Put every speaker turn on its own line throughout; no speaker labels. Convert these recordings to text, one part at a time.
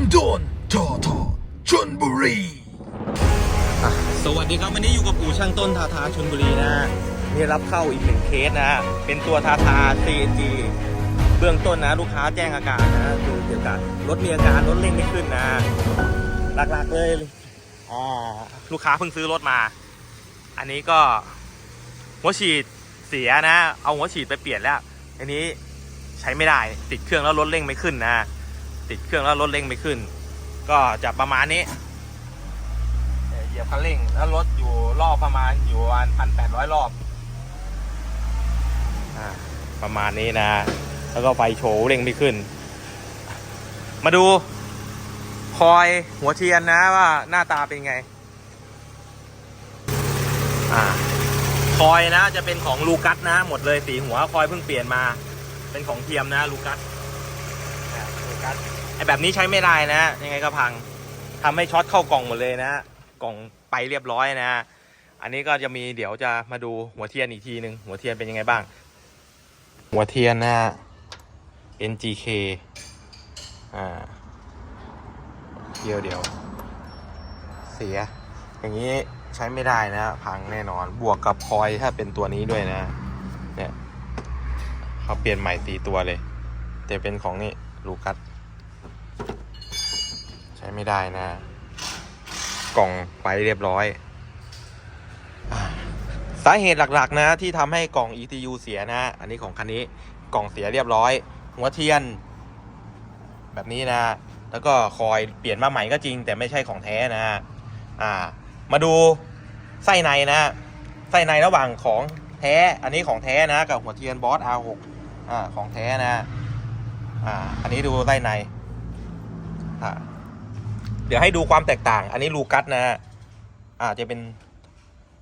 างโดนทอทอชนบุรี
สวัสดีครับวันนี้อยู่กับอู่ช่างต้นทาทาชลบุรีนะนี่รับเข้าอีกหนึ่งเคสนะ เป็นตัวทาทา CNG เบื้องต้นนะ ลูกค้าแจ้งอาการนะคือเกี่ยวกับรถมีอาการรถเร่งไม่ขึ้นนะหลักๆเลยอ่าลูกค้าเพิ่งซื้อรถมา อันนี้ก็ หัวฉีดเสียนะ เอาหัวฉีดไปเปลี่ยนแล้ว อันนี้ใช้ไม่ได้ติดเครื่องแล้วรถเร่งไม่ขึ้นนะ ติดเครื่องแล้วรถเร่งไม่ขึ้น ก็จะประมาณนี้เหยียบคันเร่งแล้วรถอยู่รอบประมาณอยู่ประมาณพันแปดร้อยรอบประมาณนี้นะ แล้วก็ไฟโชว์เร่งไม่ขึ้น มาดูคอยหัวเทียนนะว่าหน้าตาเป็นไง อ่าคอยนะจะเป็นของลูกัสนะ หมดเลยสีหัวคอยเพิ่งเปลี่ยนมา เป็นของเทียมนะลูกัส กัสไอแบบนี้ใช้ไม่ได้นะ ยังไงก็พังทำให้ช็อตเข้ากล่องหมดเลยนะกล่องไปเรียบร้อยนะ อันนี้ก็จะมีเดี๋ยวจะมาดูหัวเทียนอีกทีหนึ่งหัวเทียนเป็นยังไงบ้าง หัวเทียนนะ NGK อ่าเดี๋ยวเดี๋ยวเสีย อย่างนี้ใช้ไม่ได้นะพังแน่นอนบวกกับคอยถ้าเป็นตัวนี้ด้วยนะ เนี่ยเขาเปลี่ยนใหม่สีตัวเลย แต่เป็นของนี่ลูกัส ไม่ได้นะ กล่องไปเรียบร้อย สาเหตุหลักๆนะที่ทำให้กล่อง ETU เสียนะ อันนี้ของคันนี้กล่องเสียเรียบร้อย หัวเทียน แบบนี้นะ แล้วก็คอยเปลี่ยนมาใหม่ก็จริง แต่ไม่ใช่ของแท้นะอ่า มาดูไส้ในนะไส้ในระหว่างของแท้ อันนี้ของแท้นะ กับหัวเทียนบอส R6 อ่าของแท้นะ อ่า อันนี้ดูไส้ในอ่า เดี๋ยวให้ดูความแตกต่าง อันนี้ลูกัสนะฮะอ่าจะเป็น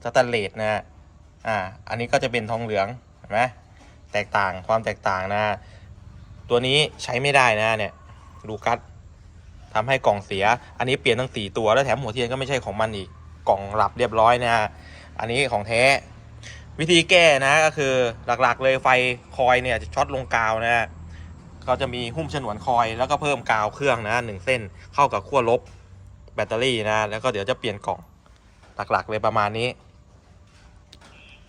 สแตนเลสนะฮะอ่า อันนี้ก็จะเป็นทองเหลืองเห็นไหมแตกต่างความแตกต่างนะ ตัวนี้ใช้ไม่ได้นะเนี่ยลูกัสทำให้กล่องเสีย อันนี้เปลี่ยนทั้งสี่ตัวแล้วแถมหัวเทียนก็ไม่ใช่ของมันอีกกล่องหลับเรียบร้อยนะฮะอันนี้ของแท้ วิธีแก้นะก็คือหลักๆเลยไฟคอยเนี่ยจะช็อตลงกาวนะฮะเขาจะมีหุ้มฉนวนคอยแล้วก็เพิ่มกาวเครื่องนะหนึ่งเส้นเข้ากับขั้วลบ แบตเตอรี่นะ แล้วก็เดี๋ยวจะเปลี่ยนกล่องหลักๆเลยประมาณนี้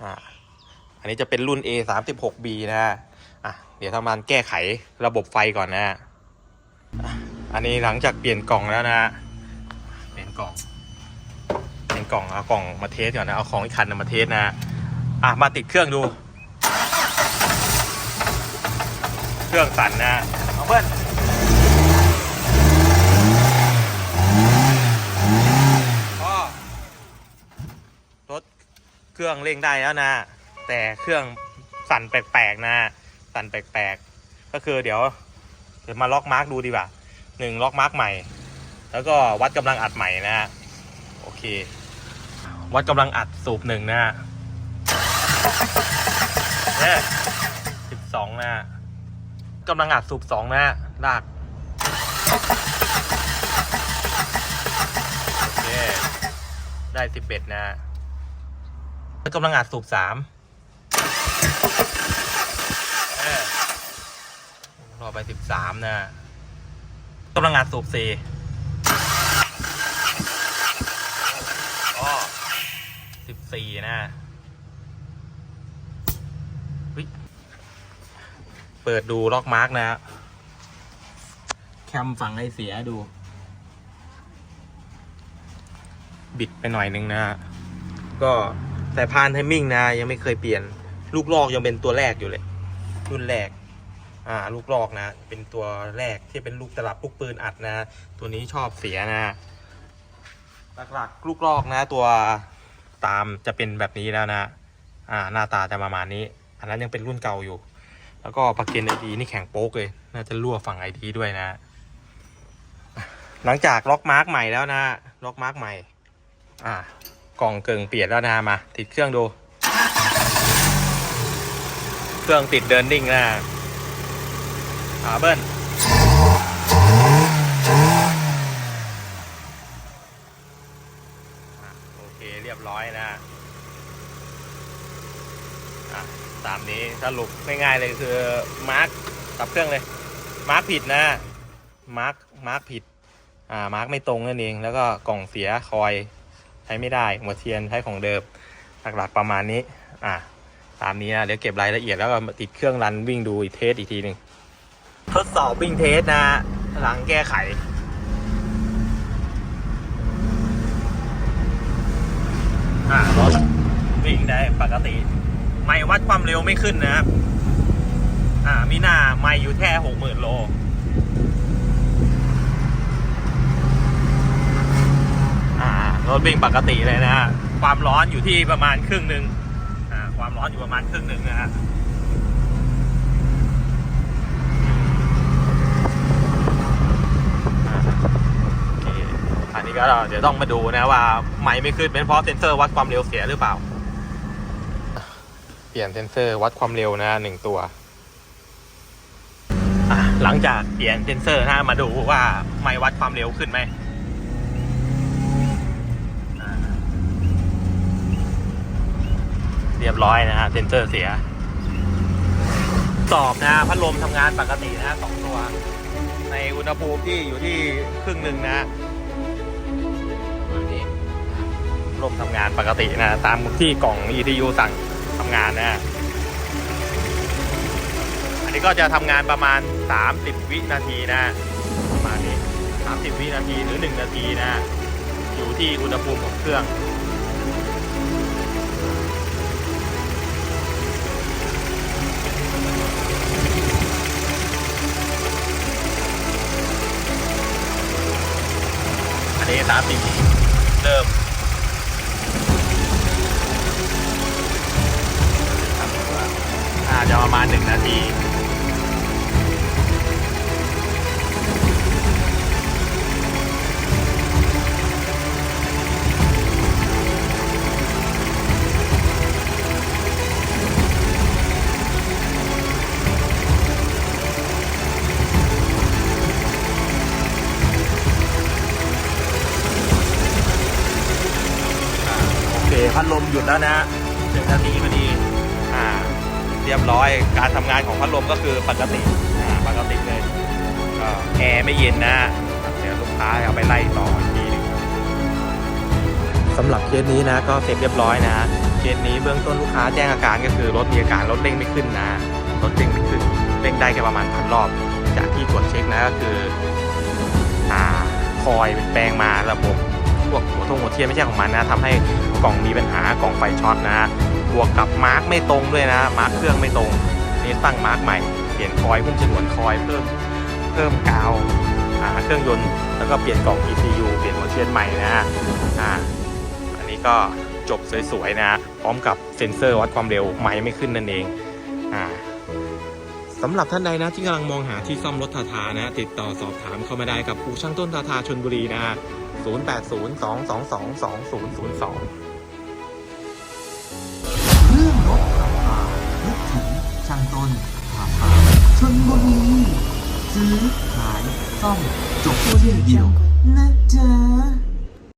อ่า อันนี้จะเป็นรุ่น A 3 6 B นะอะ เดี๋ยวทำการแก้ไขระบบไฟก่อนนะอะอันนี้หลังจากเปลี่ยนกล่องแล้วนะ เปลี่ยนกล่อง เปลี่ยนกล่อง เอากล่องมาเทสก่อนนะ เอาของอีกคันมาเทสนะ อะ มาติดเครื่องดู เครื่องสั่นนะ เอาเพื่อน ก็รถ เครื่องเร่งได้แล้วนะ แต่เครื่องสั่นแปลกๆนะ สั่นแปลกๆ ก็คือเดี๋ยวเดี๋ยวมาล็อกมาร์กดูดีกว่าหนึ่งล็อกมาร์กใหม่ แล้วก็วัดกำลังอัดใหม่นะโอเค วัดกำลังอัดสูบหนึ่งนะเนี่ยสิบสองนะกำลังอัดสูบสองนะลากโอเคได้สิบเอ็ดนะ กำลังอัดสูบสามเออรอไปสิบสามนะกำลังอัดสูบสี่ก็สิบสี่นะเฮ้ยเปิดดูล็อกมาร์กนะแคมฝั่งไอเสียดู บิดไปหน่อยนึงนะก็ สายพานไทมิ่งนะ ยังไม่เคยเปลี่ยน ลูกลอกยังเป็นตัวแรกอยู่เลย รุ่นแรก อ่า ลูกลอกนะ เป็นตัวแรกที่เป็นลูกตลับลูกปืนอัดนะ ตัวนี้ชอบเสียนะ หลักๆ ลูกลอกนะ ตัวตามจะเป็นแบบนี้แล้วนะ อ่า หน้าตาจะประมาณนี้ อันนั้นยังเป็นรุ่นเก่าอยู่ แล้วก็ปากเกนไอดีนี่แข็งโป๊กเลย น่าจะรั่วฝั่งไอดีด้วยนะ หลังจากล็อกมาร์กใหม่แล้วนะ ล็อกมาร์กใหม่ อ่า กล่องเกิงเปลี่ยนแล้วนะมา ติดเครื่องดู เครื่องติดเดินนิ่งนะอาเบิ้ลโอเคเรียบร้อยนะตามนี้สรุปง่ายๆเลยคือมาร์กตับเครื่องเลย มาร์กผิดนะมาร์กมาร์กผิด อ่า มาร์กไม่ตรงนั่นเอง แล้วก็กล่องเสียคอย ช้ไม่ได้ หัวเทียนใช้ของเดิมหลักๆประมาณนี้ อ่าตามนี้นะเดี๋ยวเก็บรายละเอียดแล้วก็ติดเครื่องรันวิ่งดูอีกเทสอีกทีหนึ่งทดสอบวิ่งเทสนะหลังแก้ไขอ่ารถวิ่งได้ปกติ ไม่วัดความเร็วไม่ขึ้นนะครับ อ่ามีหน้าไม่อยู่แค่หกหมื่นโล อ่า รถวิ่งปกติเลยนะฮะความร้อนอยู่ที่ประมาณครึ่งหนึ่งความร้อนอยู่ประมาณครึ่งหนึ่งนะฮะอันนี้ก็เดี๋ยวต้องมาดูนะว่าไม่ไม่ขึ้นเป็นเพราะเซ็นเซอร์วัดความเร็วเสียหรือเปล่า เปลี่ยนเซ็นเซอร์วัดความเร็วนะหนึ่งตัวหลังจากเปลี่ยนเซนเซอร์นะมาดูว่าไม่วัดความเร็วขึ้นไหมอ่า เรียบร้อยนะฮะเซนเซอร์เสีย สอบนะพัดลมทำงานปกตินะสองตัว ในอุณหภูมิที่อยู่ที่ครึ่งหนึ่งนะลมทำงานปกตินะ ตามที่กล่อง ETU สั่งทำงานนะ อันนี้ก็จะทำงานประมาณ 30 วินาทีนะประมาณนี้ 30 วินาทีหรือ 1 นาทีนะ อยู่ที่อุณหภูมิของเครื่อง อันนี้30เริ่มอ่าจะประมาณหนึ่งนาที แล้วนะหนึ่งนาทีพอดีอ่าเรียบร้อยการทำงานของพัดลมก็คือปกติอ่าปกติเลยก็แอร์ไม่เย็นนะเดี๋ยวลูกค้าเอาไปไล่ต่ออีกทีหนึงสำหรับเคสนี้นะก็เสร็จเรียบร้อยนะเคสนี้เบื้องต้นลูกค้าแจ้งอาการก็คือรถมีอาการรถเร่งไม่ขึ้นนะรถเร่งไม่ขึ้นเร่งได้แค่ประมาณพันรอบ จากที่ตรวจเช็คนะก็คืออ่าคอยเป็นแปลงมาระบบ พวกหัวทงหัวเทียนไม่ใช่ของมันนะทำให้กล่องมีปัญหากล่องไฟช็อตนะบวกกับมาร์กไม่ตรงด้วยนะมาร์กเครื่องไม่ตรงนี่ตั้งมาร์กใหม่เปลี่ยนคอยหุ้มฉนวนคอยเพิ่มเพิ่มกาวเครื่องยนต์แล้วก็เปลี่ยนกล่อง ECU เปลี่ยนหัวเทียนใหม่นะอ่าอันนี้ก็จบสวยๆนะพร้อมกับเซ็นเซอร์วัดความเร็วไม่ไม่ขึ้นนั่นเองอ่าสำหรับท่านใดนะที่กำลังมองหาที่ซ่อมรถทาทานะ ติดต่อสอบถามเข้ามาได้กับอู่ช่างต้นทาทาชนบุรีนะ 0802222002
เรื่องรถราคานึกถึงช่างต้นราคาชนบุรีซื้อขายซ่อมจบที่เดียวนะจ๊ะ